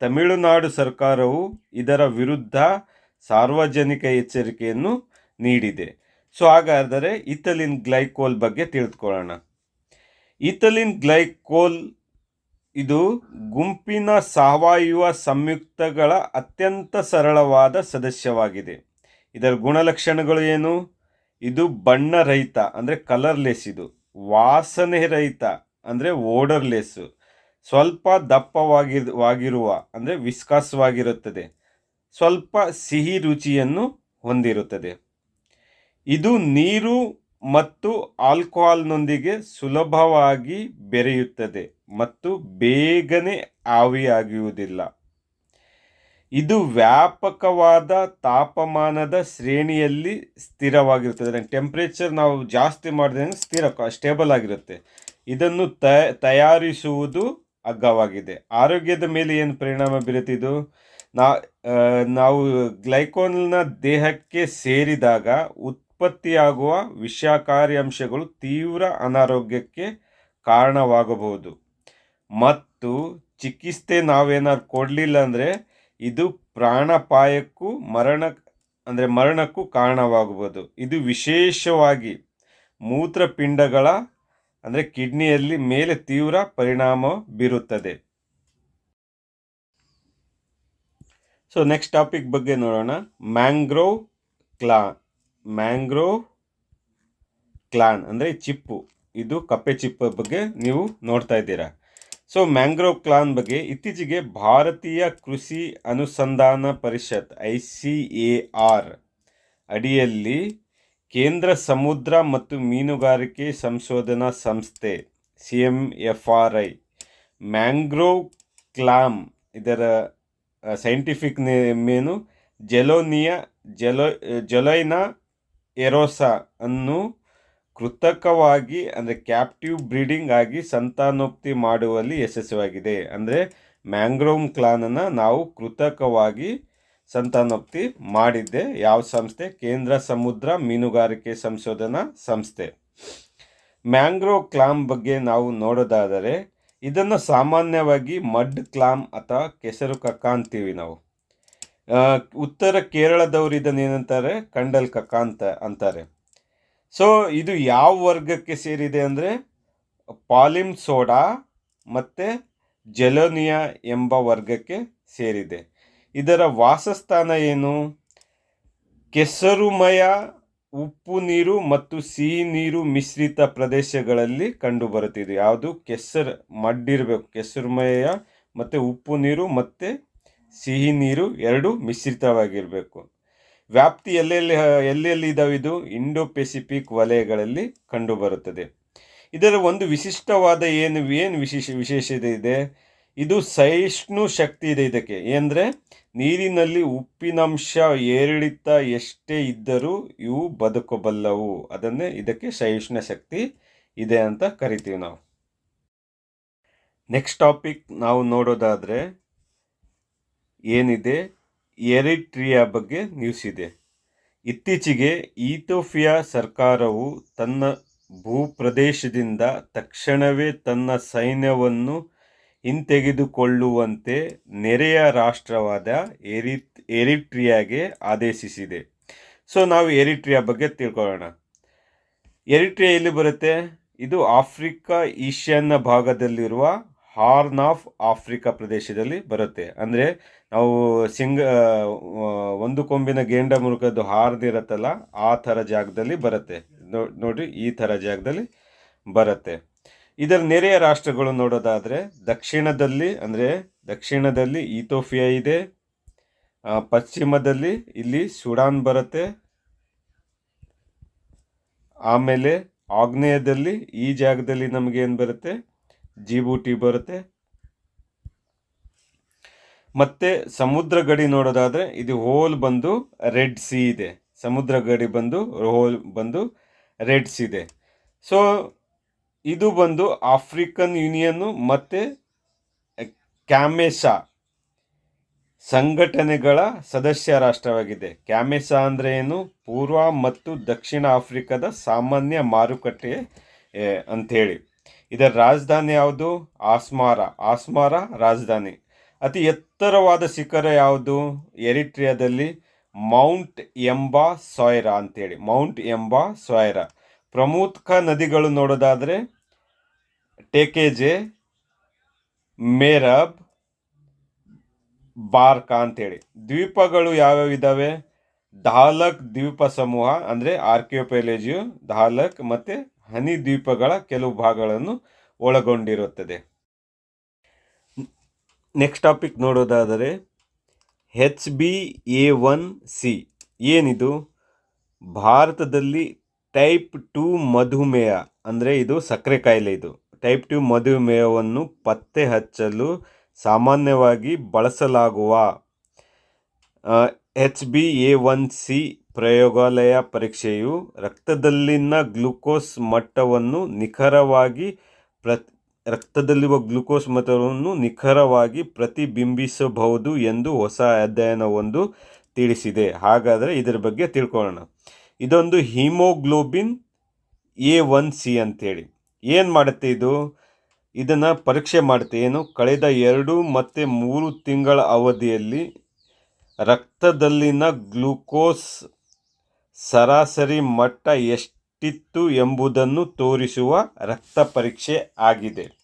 ತಮಿಳುನಾಡು ಸರ್ಕಾರವು ಇದರ ವಿರುದ್ಧ ಸಾರ್ವಜನಿಕ ಎಚ್ಚರಿಕೆಯನ್ನು ನೀಡಿದೆ. ಸೊ, ಹಾಗಾದರೆ ಇಥಲಿನ್ ಗ್ಲೈಕೋಲ್ ಬಗ್ಗೆ ತಿಳಿದುಕೊಳ್ಳೋಣ. ಇಥಲಿನ್ ಗ್ಲೈಕೋಲ್ ಇದು ಗುಂಪಿನ ಸಾವಯವ ಸಂಯುಕ್ತಗಳ ಅತ್ಯಂತ ಸರಳವಾದ ಸದಸ್ಯವಾಗಿದೆ. ಇದರ ಗುಣಲಕ್ಷಣಗಳು ಏನು? ಇದು ಬಣ್ಣರಹಿತ ಅಂದರೆ ಕಲರ್ಲೆಸ್ ಇದು. ವಾಸನೆ ರಹಿತ ಅಂದರೆ ಓಡರ್ಲೆಸ್, ಸ್ವಲ್ಪ ದಪ್ಪವಾಗಿ ಅಂದರೆ ವಿಸ್ಕಾಸವಾಗಿರುತ್ತದೆ. ಸ್ವಲ್ಪ ಸಿಹಿ ರುಚಿಯನ್ನು ಹೊಂದಿರುತ್ತದೆ. ಇದು ನೀರು ಮತ್ತು ಆಲ್ಕೋಹಾಲ್ನೊಂದಿಗೆ ಸುಲಭವಾಗಿ ಬೆರೆಯುತ್ತದೆ ಮತ್ತು ಬೇಗನೆ ಆವಿಯಾಗುವುದಿಲ್ಲ. ಇದು ವ್ಯಾಪಕವಾದ ತಾಪಮಾನದ ಶ್ರೇಣಿಯಲ್ಲಿ ಸ್ಥಿರವಾಗಿರುತ್ತದೆ. ಟೆಂಪ್ರೇಚರ್ ನಾವು ಜಾಸ್ತಿ ಮಾಡಿದ್ರೆ ಸ್ಥಿರ ಸ್ಟೇಬಲ್ ಆಗಿರುತ್ತೆ. ಇದನ್ನು ತ, ತಯಾರಿಸುವುದು ಅಗ್ಗವಾಗಿದೆ. ಆರೋಗ್ಯದ ಮೇಲೆ ಏನು ಪರಿಣಾಮ ಬೀರುತ್ತಿದ್ದು? ನಾ ನಾವು ಗ್ಲೈಕೋನ್ನ ದೇಹಕ್ಕೆ ಸೇರಿದಾಗ ಉತ್ಪತ್ತಿಯಾಗುವ ವಿಷಕಾರಿ ಅಂಶಗಳು ತೀವ್ರ ಅನಾರೋಗ್ಯಕ್ಕೆ ಕಾರಣವಾಗಬಹುದು. ಮತ್ತು ಚಿಕಿತ್ಸೆ ನಾವೇನಾದ್ರು ಕೊಡಲಿಲ್ಲ ಅಂದರೆ ಇದು ಪ್ರಾಣಪಾಯಕ್ಕೂ ಮರಣ, ಅಂದರೆ ಮರಣಕ್ಕೂ ಕಾರಣವಾಗಬಹುದು. ಇದು ವಿಶೇಷವಾಗಿ ಮೂತ್ರಪಿಂಡಗಳ ಅಂದರೆ ಕಿಡ್ನಿಯಲ್ಲಿ ಮೇಲೆ ತೀವ್ರ ಪರಿಣಾಮ ಬೀರುತ್ತದೆ. ಸೊ ನೆಕ್ಸ್ಟ್ ಟಾಪಿಕ್ ಬಗ್ಗೆ ನೋಡೋಣ. ಮ್ಯಾಂಗ್ರೋವ್ ಕ್ಲಾ ಮ್ಯಾಂಗ್ರೋವ್ ಕ್ಲಾನ್ ಅಂದರೆ ಚಿಪ್ಪು. ಇದು ಕಪ್ಪೆ ಚಿಪ್ಪು ಬಗ್ಗೆ ನೀವು ನೋಡ್ತಾ ಇದ್ದೀರಾ. ಸೊ ಮ್ಯಾಂಗ್ರೋವ್ ಕ್ಲಾನ್ ಬಗ್ಗೆ ಇತ್ತೀಚೆಗೆ ಭಾರತೀಯ ಕೃಷಿ ಅನುಸಂಧಾನ ಪರಿಷತ್ ಐ ಸಿ ಎ ಆರ್ ಅಡಿಯಲ್ಲಿ ಕೇಂದ್ರ ಸಮುದ್ರ ಮತ್ತು ಮೀನುಗಾರಿಕೆ ಸಂಶೋಧನಾ ಸಂಸ್ಥೆ, C M F R I. Mangrove clam, ಇದರ ಸೈಂಟಿಫಿಕ್ ನೇಮೇನು ಜೆಲೋನಿಯಾ, ಜೆಲೋ ಜೊಲೈನಾ ಎರೋಸಾ ಅನ್ನು ಕೃತಕವಾಗಿ, ಅಂದರೆ ಕ್ಯಾಪ್ಟಿವ್ ಬ್ರೀಡಿಂಗ್ ಆಗಿ ಸಂತಾನೋಕ್ತಿ ಮಾಡುವಲ್ಲಿ ಯಶಸ್ವಿಯಾಗಿದೆ. ಅಂದರೆ ಮ್ಯಾಂಗ್ರೋವ್ ಕ್ಲಾನನ್ನು ನಾವು ಕೃತಕವಾಗಿ ಸಂತಾನೋಕ್ತಿ ಮಾಡಿದ್ದೆ. ಯಾವ ಸಂಸ್ಥೆ? ಕೇಂದ್ರ ಸಮುದ್ರ ಮೀನುಗಾರಿಕೆ ಸಂಶೋಧನಾ ಸಂಸ್ಥೆ. ಮ್ಯಾಂಗ್ರೋವ್ ಕ್ಲಾಮ್ ಬಗ್ಗೆ ನಾವು ನೋಡೋದಾದರೆ, ಇದನ್ನು ಸಾಮಾನ್ಯವಾಗಿ ಮಡ್ ಕ್ಲಾಮ್ ಅಥವಾ ಕೆಸರು ಕಕ್ಕ ಅಂತೀವಿ ನಾವು. ಉತ್ತರ ಕೇರಳದವರು ಇದನ್ನು ಏನಂತಾರೆ? ಕಂಡಲ್ ಕಕ್ಕ ಅಂತ ಅಂತಾರೆ. ಸೊ ಇದು ಯಾವ ವರ್ಗಕ್ಕೆ ಸೇರಿದೆ ಅಂದರೆ, ಪಾಲಿಮ್ ಸೋಡಾ ಮತ್ತು ಜೆಲೋನಿಯಾ ಎಂಬ ವರ್ಗಕ್ಕೆ ಸೇರಿದೆ. ಇದರ ವಾಸಸ್ಥಾನ ಏನು? ಕೆಸರುಮಯ ಉಪ್ಪು ನೀರು ಮತ್ತು ಸಿಹಿ ನೀರು ಮಿಶ್ರಿತ ಪ್ರದೇಶಗಳಲ್ಲಿ ಕಂಡುಬರುತ್ತಿದೆ. ಯಾವುದು? ಕೆಸರು ಮಡ್ಡಿರಬೇಕು. ಕೆಸರುಮಯ ಮತ್ತು ಉಪ್ಪು ನೀರು ಮತ್ತು ಸಿಹಿ ನೀರು ಎರಡು ಮಿಶ್ರಿತವಾಗಿರಬೇಕು. ವ್ಯಾಪ್ತಿ ಎಲ್ಲೆಲ್ಲಿ ಎಲ್ಲೆಲ್ಲಿ ಇದಾವೆ ಇದು? ಇಂಡೋ ಪೆಸಿಫಿಕ್ ವಲಯಗಳಲ್ಲಿ ಕಂಡುಬರುತ್ತದೆ. ಇದರ ಒಂದು ವಿಶಿಷ್ಟವಾದ ಏನು ಏನು ವಿಶೇಷ, ವಿಶೇಷತೆ ಇದೆ? ಇದು ಸಹಿಷ್ಣು ಶಕ್ತಿ ಇದೆ ಇದಕ್ಕೆ. ಏನಂದರೆ ನೀರಿನಲ್ಲಿ ಉಪ್ಪಿನಂಶ ಏರಿಳಿತ ಎಷ್ಟೇ ಇದ್ದರೂ ಇವು ಬದುಕಬಲ್ಲವು. ಅದನ್ನೇ ಇದಕ್ಕೆ ಸಹಿಷ್ಣು ಶಕ್ತಿ ಇದೆ ಅಂತ ಕರಿತೀವಿ ನಾವು. ನೆಕ್ಸ್ಟ್ ಟಾಪಿಕ್ ನಾವು ನೋಡೋದಾದರೆ ಏನಿದೆ? ಎರಿಟ್ರಿಯಾ ಬಗ್ಗೆ ನ್ಯೂಸ್ ಇದೆ. ಇತ್ತೀಚೆಗೆ ಈಥೋಫಿಯಾ ಸರ್ಕಾರವು ತನ್ನ ಭೂಪ್ರದೇಶದಿಂದ ತಕ್ಷಣವೇ ತನ್ನ ಸೈನ್ಯವನ್ನು ಹಿಂತೆಗೆದುಕೊಳ್ಳುವಂತೆ ನೆರೆಯ ರಾಷ್ಟ್ರವಾದ ಎರಿತ್, ಎರಿಟ್ರಿಯಾಗೆ ಆದೇಶಿಸಿದೆ. ಸೊ ನಾವು ಎರಿಟ್ರಿಯಾ ಬಗ್ಗೆ ತಿಳ್ಕೊಳ್ಳೋಣ. ಎರಿಟ್ರಿಯಾ ಎಲ್ಲಿ ಬರುತ್ತೆ? ಇದು ಆಫ್ರಿಕಾ ಈಶಾನ್ಯ ಭಾಗದಲ್ಲಿರುವ ಹಾರ್ನ್ ಆಫ್ ಆಫ್ರಿಕಾ ಪ್ರದೇಶದಲ್ಲಿ ಬರುತ್ತೆ. ಅಂದರೆ ನಾವು ಸಿಂಗ ಒಂದು ಕೊಂಬಿನ ಗೇಂಡ ಮುರುಕದ್ದು ಇರುತ್ತಲ್ಲ, ಆ ಥರ ಜಾಗದಲ್ಲಿ ಬರುತ್ತೆ. ನೋಡಿ ಈ ಥರ ಜಾಗದಲ್ಲಿ ಬರುತ್ತೆ. ಇದರ ನೆರೆಯ ರಾಷ್ಟ್ರಗಳು ನೋಡೋದಾದರೆ ದಕ್ಷಿಣದಲ್ಲಿ, ಅಂದರೆ ದಕ್ಷಿಣದಲ್ಲಿ ಈಥೋಫಿಯಾ ಇದೆ. ಪಶ್ಚಿಮದಲ್ಲಿ ಇಲ್ಲಿ ಸುಡಾನ್ ಬರುತ್ತೆ. ಆಮೇಲೆ ಆಗ್ನೇಯದಲ್ಲಿ ಈ ಜಾಗದಲ್ಲಿ ನಮಗೆ ಏನು ಬರುತ್ತೆ? ಜಿಬೂಟಿ ಬರುತ್ತೆ. ಮತ್ತೆ ಸಮುದ್ರ ಗಡಿ ನೋಡೋದಾದರೆ ಇದು ಹೋಲ್ ಬಂದು ರೆಡ್ ಸಿ ಇದೆ. ಸಮುದ್ರ ಗಡಿ ಬಂದು ಹೋಲ್ ಬಂದು ರೆಡ್ ಸಿ ಇದೆ. ಸೊ ಇದು ಬಂದು ಆಫ್ರಿಕನ್ ಯೂನಿಯನ್ನು ಮತ್ತು ಕ್ಯಾಮೆಸಾ ಸಂಘಟನೆಗಳ ಸದಸ್ಯ ರಾಷ್ಟ್ರವಾಗಿದೆ. ಕ್ಯಾಮೆಸಾ ಅಂದರೆ ಏನು? ಪೂರ್ವ ಮತ್ತು ದಕ್ಷಿಣ ಆಫ್ರಿಕಾದ ಸಾಮಾನ್ಯ ಮಾರುಕಟ್ಟೆ ಅಂಥೇಳಿ. ಇದರ ರಾಜಧಾನಿ ಯಾವುದು? ಆಸ್ಮಾರ. ಆಸ್ಮಾರ ರಾಜಧಾನಿ. ಅತಿ ಎತ್ತರವಾದ ಶಿಖರ ಯಾವುದು? ಎರಿಟ್ರಿಯಾದಲ್ಲಿ ಮೌಂಟ್ ಎಂಬಾ ಸಾಯ್ರಾ ಅಂತೇಳಿ ಮೌಂಟ್ ಎಂಬಾ ಸಾಯ್ರಾ. ಪ್ರಮುಖ ನದಿಗಳು ನೋಡೋದಾದರೆ ಟೇಕೆಜೆ, ಮೇರಬ್, ಬಾರ್ಕಾ ಅಂತೇಳಿ. ದ್ವೀಪಗಳು ಯಾವ್ಯಾವ ಇದ್ದಾವೆ ಧಾಲಕ್ ದ್ವೀಪ ಸಮೂಹ, ಅಂದರೆ ಆರ್ಕಿಯೋಪೆಲೇಜಿಯು ದಾಲಕ್ ಮತ್ತು ಹನಿ ದ್ವೀಪಗಳ ಕೆಲವು ಭಾಗಗಳನ್ನು ಒಳಗೊಂಡಿರುತ್ತದೆ. ನೆಕ್ಸ್ಟ್ ಟಾಪಿಕ್ ನೋಡೋದಾದರೆ H B A one C. ಏನಿದು? ಭಾರತದಲ್ಲಿ ಟೈಪ್ ಟು ಮಧುಮೇಹ, ಅಂದರೆ ಇದು ಸಕ್ಕರೆ ಕಾಯಿಲೆ ಇದು. ಟೈಪ್ ಟು ಮಧುಮೇಹವನ್ನು ಪತ್ತೆ ಹಚ್ಚಲು ಸಾಮಾನ್ಯವಾಗಿ ಬಳಸಲಾಗುವ H B A one C ಪ್ರಯೋಗಾಲಯ ಪರೀಕ್ಷೆಯು ರಕ್ತದಲ್ಲಿನ ಗ್ಲುಕೋಸ್ ಮಟ್ಟವನ್ನು ನಿಖರವಾಗಿ ಪ್ರತ್ ರಕ್ತದಲ್ಲಿರುವ ಗ್ಲುಕೋಸ್ ಮಟ್ಟವನ್ನು ನಿಖರವಾಗಿ ಪ್ರತಿಬಿಂಬಿಸಬಹುದು ಎಂದು ಹೊಸ ಅಧ್ಯಯನವೊಂದು ತಿಳಿಸಿದೆ. ಹಾಗಾದರೆ ಇದರ ಬಗ್ಗೆ ತಿಳ್ಕೊಳ್ಳೋಣ. ಇದೊಂದು ಹಿಮೋಗ್ಲೋಬಿನ್ ಎ ಒನ್ ಸಿ ಅಂತೇಳಿ. ಏನು ಮಾಡುತ್ತೆ ಇದು? ಇದನ್ನು ಪರೀಕ್ಷೆ ಮಾಡುತ್ತೆ. ಏನು? ಕಳೆದ ಎರಡು ಮತ್ತು ಮೂರು ತಿಂಗಳ ಅವಧಿಯಲ್ಲಿ ರಕ್ತದಲ್ಲಿನ ಗ್ಲೂಕೋಸ್ ಸರಾಸರಿ ಮಟ್ಟ ಎಷ್ಟಿತ್ತು ಎಂಬುದನ್ನು ತೋರಿಸುವ ರಕ್ತ ಪರೀಕ್ಷೆ ಆಗಿದೆ.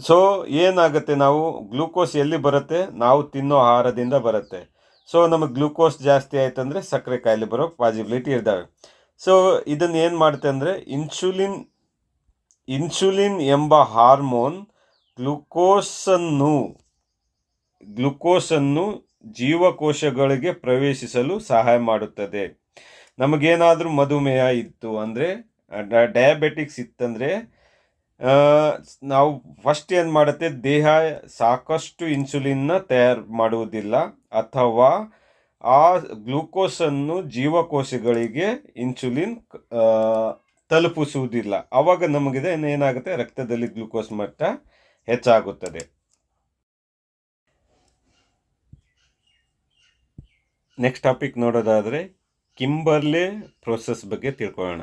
ಸೊ, ಏನಾಗುತ್ತೆ ನಾವು? ಗ್ಲೂಕೋಸ್ ಎಲ್ಲಿ ಬರುತ್ತೆ? ನಾವು ತಿನ್ನೋ ಆಹಾರದಿಂದ ಬರುತ್ತೆ. ಸೊ ನಮಗೆ ಗ್ಲೂಕೋಸ್ ಜಾಸ್ತಿ ಆಯ್ತಂದರೆ ಸಕ್ಕರೆ ಕಾಯಿಲೆ ಬರೋ ಪಾಸಿಬಿಲಿಟಿ ಇದ್ದಾವೆ ಸೊ ಇದನ್ನು ಏನು ಮಾಡುತ್ತೆ ಅಂದರೆ ಇನ್ಸುಲಿನ್ ಇನ್ಸುಲಿನ್ ಎಂಬ ಹಾರ್ಮೋನ್ ಗ್ಲುಕೋಸನ್ನು ಗ್ಲುಕೋಸನ್ನು ಜೀವಕೋಶಗಳಿಗೆ ಪ್ರವೇಶಿಸಲು ಸಹಾಯ ಮಾಡುತ್ತದೆ. ನಮಗೇನಾದರೂ ಮಧುಮೇಹ ಇತ್ತು ಅಂದರೆ ಡಯಾಬೆಟಿಕ್ಸ್ ಇತ್ತಂದರೆ ನಾವು ಫಸ್ಟ್ ಏನು ಮಾಡುತ್ತೆ? ದೇಹ ಸಾಕಷ್ಟು ಇನ್ಸುಲಿನ್ನ ತಯಾರು ಮಾಡುವುದಿಲ್ಲ. ಅಥವಾ ಆ ಗ್ಲೂಕೋಸನ್ನು ಜೀವಕೋಶಗಳಿಗೆ ಇನ್ಸುಲಿನ್ ತಲುಪಿಸುವುದಿಲ್ಲ. ಆವಾಗ ನಮಗಿದೆ ಏನಾಗುತ್ತೆ? ರಕ್ತದಲ್ಲಿ ಗ್ಲೂಕೋಸ್ ಮಟ್ಟ ಹೆಚ್ಚಾಗುತ್ತದೆ. ನೆಕ್ಸ್ಟ್ ಟಾಪಿಕ್ ನೋಡೋದಾದರೆ ಕಿಂಬರ್ಲೆ ಪ್ರೋಸೆಸ್ ಬಗ್ಗೆ ತಿಳ್ಕೊಳ್ಳೋಣ.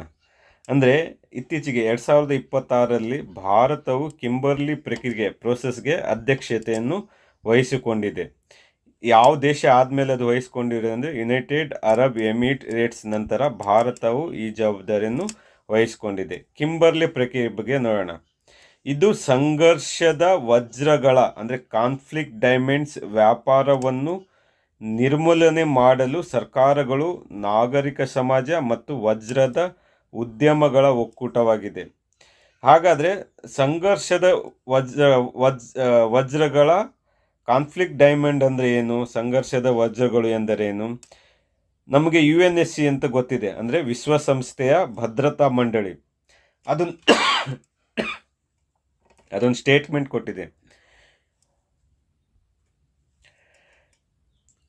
ಅಂದರೆ ಇತ್ತೀಚೆಗೆ ಎರಡು ಸಾವಿರದ ಇಪ್ಪತ್ತಾರರಲ್ಲಿ ಭಾರತವು ಕಿಂಬರ್ಲಿ ಪ್ರಕ್ರಿಯೆ ಪ್ರೋಸೆಸ್ಗೆ ಅಧ್ಯಕ್ಷತೆಯನ್ನು ವಹಿಸಿಕೊಂಡಿದೆ. ಯಾವ ದೇಶ ಆದಮೇಲೆ ಅದು ವಹಿಸ್ಕೊಂಡಿದೆ ಅಂದರೆ ಯುನೈಟೆಡ್ ಅರಬ್ ರೇಟ್ಸ್ ನಂತರ ಭಾರತವು ಈ ಜವಾಬ್ದಾರಿಯನ್ನು ವಹಿಸಿಕೊಂಡಿದೆ. ಕಿಂಬರ್ಲಿ ಪ್ರಕ್ರಿಯೆ ಬಗ್ಗೆ ನೋಡೋಣ. ಇದು ಸಂಘರ್ಷದ ವಜ್ರಗಳ, ಅಂದರೆ ಕಾನ್ಫ್ಲಿಕ್ಟ್ ಡೈಮಂಡ್ಸ್ ವ್ಯಾಪಾರವನ್ನು ನಿರ್ಮೂಲನೆ ಮಾಡಲು ಸರ್ಕಾರಗಳು, ನಾಗರಿಕ ಸಮಾಜ ಮತ್ತು ವಜ್ರದ ಉದ್ಯಮಗಳ ಒಕ್ಕೂಟವಾಗಿದೆ. ಹಾಗಾದರೆ ಸಂಘರ್ಷದ ವಜ್ರ ವಜ್ ವಜ್ರಗಳ ಕಾನ್ಫ್ಲಿಕ್ಟ್ ಡೈಮಂಡ್ ಅಂದರೆ ಏನು? ಸಂಘರ್ಷದ ವಜ್ರಗಳು ಎಂದರೇನು? ನಮಗೆ ಯು ಎನ್ ಎಸ್ ಸಿ ಅಂತ ಗೊತ್ತಿದೆ. ಅಂದರೆ ವಿಶ್ವಸಂಸ್ಥೆಯ ಭದ್ರತಾ ಮಂಡಳಿ. ಅದೊಂದು ಅದೊಂದು ಸ್ಟೇಟ್ಮೆಂಟ್ ಕೊಟ್ಟಿದೆ.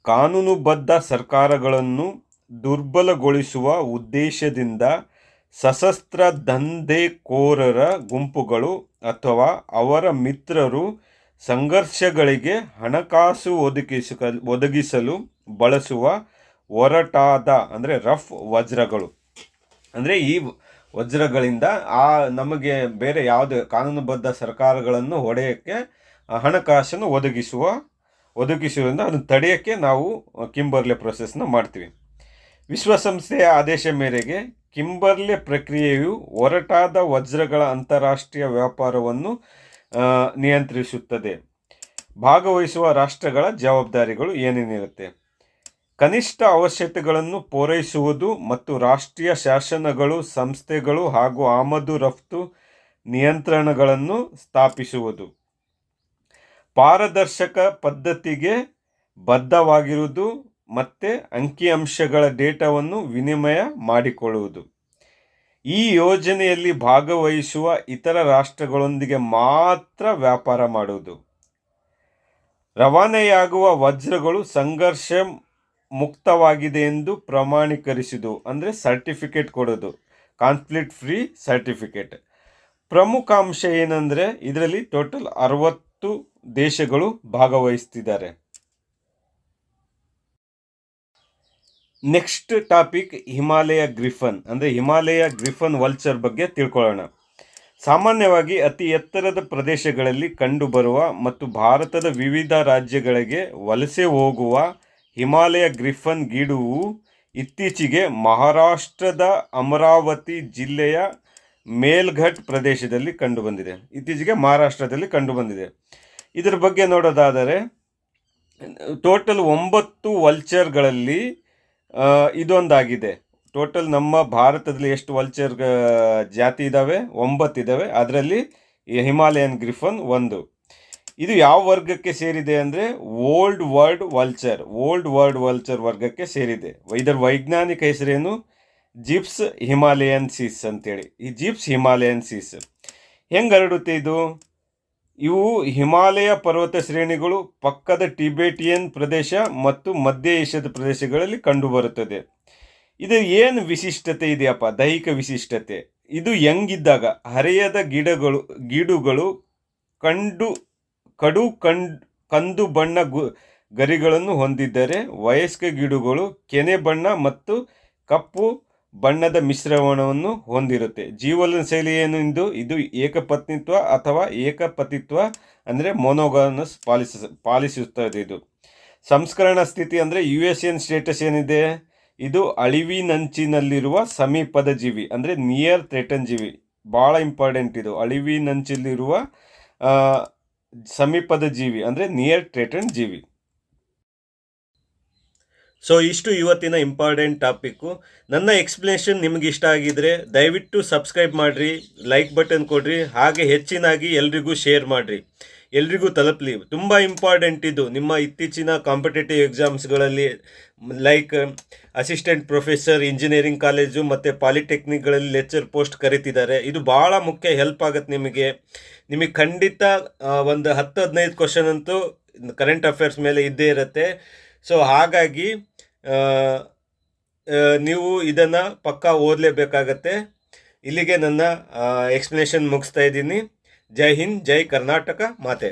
ಕಾನೂನುಬದ್ಧ ಸರ್ಕಾರಗಳನ್ನು ದುರ್ಬಲಗೊಳಿಸುವ ಉದ್ದೇಶದಿಂದ ಸಶಸ್ತ್ರ ದಂಧೆಕೋರರ ಗುಂಪುಗಳು ಅಥವಾ ಅವರ ಮಿತ್ರರು ಸಂಘರ್ಷಗಳಿಗೆ ಹಣಕಾಸು ಒದಗಿಸ ಒದಗಿಸಲು ಬಳಸುವ ಒರಟಾದ, ಅಂದರೆ ರಫ್ ವಜ್ರಗಳು. ಅಂದರೆ ಈ ವಜ್ರಗಳಿಂದ ಆ ನಮಗೆ ಬೇರೆ ಯಾವುದೇ ಕಾನೂನುಬದ್ಧ ಸರ್ಕಾರಗಳನ್ನು ಹೊಡೆಯೋಕ್ಕೆ ಹಣಕಾಸನ್ನು ಒದಗಿಸುವ, ಒದಗಿಸುವುದರಿಂದ ಅದನ್ನು ತಡೆಯೋಕ್ಕೆ ನಾವು ಕಿಂಬರ್ಲೆ ಪ್ರೊಸೆಸ್ನ ಮಾಡ್ತೀವಿ. ವಿಶ್ವಸಂಸ್ಥೆಯ ಆದೇಶ ಮೇರೆಗೆ ಕಿಂಬರ್ಲೆ ಪ್ರಕ್ರಿಯೆಯು ಒರಟಾದ ವಜ್ರಗಳ ಅಂತಾರಾಷ್ಟ್ರೀಯ ವ್ಯಾಪಾರವನ್ನು ನಿಯಂತ್ರಿಸುತ್ತದೆ. ಭಾಗವಹಿಸುವ ರಾಷ್ಟ್ರಗಳ ಜವಾಬ್ದಾರಿಗಳು ಏನೇನಿರುತ್ತೆ? ಕನಿಷ್ಠ ಅವಶ್ಯಕತೆಗಳನ್ನು ಪೂರೈಸುವುದು ಮತ್ತು ರಾಷ್ಟ್ರೀಯ ಶಾಸನಗಳು, ಸಂಸ್ಥೆಗಳು ಹಾಗೂ ಆಮದು ರಫ್ತು ನಿಯಂತ್ರಣಗಳನ್ನು ಸ್ಥಾಪಿಸುವುದು. ಪಾರದರ್ಶಕ ಪದ್ಧತಿಗೆ ಬದ್ಧವಾಗಿರುವುದು ಮತ್ತು ಅಂಕಿಅಂಶಗಳ ಡೇಟಾವನ್ನು ವಿನಿಮಯ ಮಾಡಿಕೊಳ್ಳುವುದು. ಈ ಯೋಜನೆಯಲ್ಲಿ ಭಾಗವಹಿಸುವ ಇತರ ರಾಷ್ಟ್ರಗಳೊಂದಿಗೆ ಮಾತ್ರ ವ್ಯಾಪಾರ ಮಾಡುವುದು. ರವಾನೆಯಾಗುವ ವಜ್ರಗಳು ಸಂಘರ್ಷ ಮುಕ್ತವಾಗಿದೆ ಎಂದು ಪ್ರಮಾಣೀಕರಿಸಿದು ಅಂದರೆ ಸರ್ಟಿಫಿಕೇಟ್ ಕೊಡೋದು ಕಾನ್ಫ್ಲಿಕ್ಟ್ ಫ್ರೀ ಸರ್ಟಿಫಿಕೇಟ್ ಪ್ರಮುಖ ಅಂಶ ಏನಂದರೆ, ಇದರಲ್ಲಿ ಟೋಟಲ್ ಅರವತ್ತು ದೇಶಗಳು ಭಾಗವಹಿಸ್ತಿದ್ದಾರೆ. ನೆಕ್ಸ್ಟ್ ಟಾಪಿಕ್ ಹಿಮಾಲಯ ಗ್ರಿಫನ್ ಅಂದರೆ ಹಿಮಾಲಯ ಗ್ರಿಫನ್ ವಲ್ಚರ್ ಬಗ್ಗೆ ತಿಳ್ಕೊಳ್ಳೋಣ. ಸಾಮಾನ್ಯವಾಗಿ ಅತಿ ಎತ್ತರದ ಪ್ರದೇಶಗಳಲ್ಲಿ ಕಂಡುಬರುವ ಮತ್ತು ಭಾರತದ ವಿವಿಧ ರಾಜ್ಯಗಳಿಗೆ ವಲಸೆ ಹೋಗುವ ಹಿಮಾಲಯ ಗ್ರಿಫನ್ ಗಿಡುವು ಇತ್ತೀಚೆಗೆ ಮಹಾರಾಷ್ಟ್ರದ ಅಮರಾವತಿ ಜಿಲ್ಲೆಯ ಮೇಲ್ಘಟ್ ಪ್ರದೇಶದಲ್ಲಿ ಕಂಡುಬಂದಿದೆ. ಇತ್ತೀಚೆಗೆ ಮಹಾರಾಷ್ಟ್ರದಲ್ಲಿ ಕಂಡುಬಂದಿದೆ. ಇದರ ಬಗ್ಗೆ ನೋಡೋದಾದರೆ ಟೋಟಲ್ ಒಂಬತ್ತು ವಲ್ಚರ್ಗಳಲ್ಲಿ ಇದೊಂದಾಗಿದೆ. ಟೋಟಲ್ ನಮ್ಮ ಭಾರತದಲ್ಲಿ ಎಷ್ಟು ವಲ್ಚರ್ ಜಾತಿ ಇದ್ದಾವೆ ಒಂಬತ್ತು ಇದ್ದಾವೆ ಅದರಲ್ಲಿ ಹಿಮಾಲಯನ್ ಗ್ರಿಫನ್ ಒಂದು. ಇದು ಯಾವ ವರ್ಗಕ್ಕೆ ಸೇರಿದೆ ಅಂದರೆ old world vulture old world vulture ವರ್ಗಕ್ಕೆ ಸೇರಿದೆ. ಇದರ ವೈಜ್ಞಾನಿಕ ಹೆಸರೇನು? ಜಿಪ್ಸ್ ಹಿಮಾಲಯನ್ ಸೀಸ್ ಅಂತೇಳಿ. ಈ ಜಿಪ್ಸ್ ಹಿಮಾಲಯನ್ ಸೀಸ್ ಹೆಂಗೆ ಹರಡುತ್ತೆ ಇದು? ಇವು ಹಿಮಾಲಯ ಪರ್ವತ ಶ್ರೇಣಿಗಳು ಪಕ್ಕದ ಟಿಬೆಟಿಯನ್ ಪ್ರದೇಶ ಮತ್ತು ಮಧ್ಯ ಏಷ್ಯಾದ ಪ್ರದೇಶಗಳಲ್ಲಿ ಕಂಡುಬರುತ್ತದೆ. ಇದು ಏನು ವಿಶಿಷ್ಟತೆ ಇದೆಯಪ್ಪ? ದೈಹಿಕ ವಿಶಿಷ್ಟತೆ. ಇದು ಹೆಂಗಿದ್ದಾಗ? ಹರೆಯದ ಗಿಡಗಳು, ಗಿಡುಗಳು, ಕಂಡು, ಕಡು ಕಂಡು, ಕಂದು ಬಣ್ಣ ಗು, ಗರಿಗಳನ್ನು ಹೊಂದಿದ್ದರೆ ವಯಸ್ಕ ಗಿಡುಗಳು, ಕೆನೆ ಬಣ್ಣ ಮತ್ತು ಕಪ್ಪು ಬಣ್ಣದ ಮಿಶ್ರಣವನ್ನು ಹೊಂದಿರುತ್ತೆ. ಜೀವನ ಶೈಲಿ ಏನು ಇದು? ಏಕಪತ್ನಿತ್ವ ಅಥವಾ ಏಕಪತಿತ್ವ ಅಂದರೆ ಮೊನೋಗನಸ್ ಪಾಲಿಸ ಪಾಲಿಸುತ್ತದೆ ಇದು. ಸಂಸ್ಕರಣ ಸ್ಥಿತಿ ಅಂದರೆ ಯು ಎಸ್ ಎನ್ ಸ್ಟೇಟಸ್ ಏನಿದೆ? ಇದು ಅಳಿವಿನಂಚಿನಲ್ಲಿರುವ ಸಮೀಪದ ಜೀವಿ ಅಂದರೆ ನಿಯರ್ ಥ್ರೆಟನ್ ಜೀವಿ. ಭಾಳ ಇಂಪಾರ್ಟೆಂಟ್ ಇದು. ಅಳಿವಿನಂಚಿನಲ್ಲಿರುವ ಆ, ಸಮೀಪದ ಜೀವಿ ಅಂದರೆ ನಿಯರ್ ಥ್ರೆಟನ್ ಜೀವಿ. ಸೊ ಇಷ್ಟು ಇವತ್ತಿನ ಇಂಪಾರ್ಟೆಂಟ್ ಟಾಪಿಕ್ಕು ನನ್ನ ಎಕ್ಸ್ಪ್ಲನೇಷನ್ ನಿಮ್ಗೆ ಇಷ್ಟ ಆಗಿದ್ರೆ ದಯವಿಟ್ಟು ಸಬ್ಸ್ಕ್ರೈಬ್ ಮಾಡಿರಿ ಲೈಕ್ ಬಟನ್ ಕೊಡ್ರಿ, ಹಾಗೆ ಹೆಚ್ಚಿನಾಗಿ ಎಲ್ರಿಗೂ ಶೇರ್ ಮಾಡಿರಿ. ಎಲ್ರಿಗೂ ತಲುಪಲಿ. ತುಂಬ ಇಂಪಾರ್ಟೆಂಟ್ ಇದು. ನಿಮ್ಮ ಇತ್ತೀಚಿನ competitive ಎಕ್ಸಾಮ್ಸ್ಗಳಲ್ಲಿ like assistant professor engineering college ಮತ್ತು ಪಾಲಿಟೆಕ್ನಿಕ್ಗಳಲ್ಲಿ ಲೆಕ್ಚರ್ ಪೋಸ್ಟ್ ಕರಿತಿದ್ದಾರೆ. ಇದು ಭಾಳ ಮುಖ್ಯ ಹೆಲ್ಪ್ ಆಗುತ್ತೆ ನಿಮಗೆ. ನಿಮಗೆ ಖಂಡಿತ ಒಂದು ಹತ್ತು ಹದಿನೈದು ಕ್ವಶನ್ ಅಂತೂ ಕರೆಂಟ್ ಅಫೇರ್ಸ್ ಮೇಲೆ ಇದ್ದೇ ಇರುತ್ತೆ. ಸೊ ಹಾಗಾಗಿ ನೀವು ಇದನ್ನು ಪಕ್ಕಾ ಓದಲೇಬೇಕಾಗತ್ತೆ. ಇಲ್ಲಿಗೆ ನನ್ನ ಎಕ್ಸ್ಪ್ಲನೇಷನ್ ಮುಗಿಸ್ತಾ ಇದ್ದೀನಿ. ಜೈ ಹಿಂದ್ ಜೈ ಕರ್ನಾಟಕ ಮಾತೆ.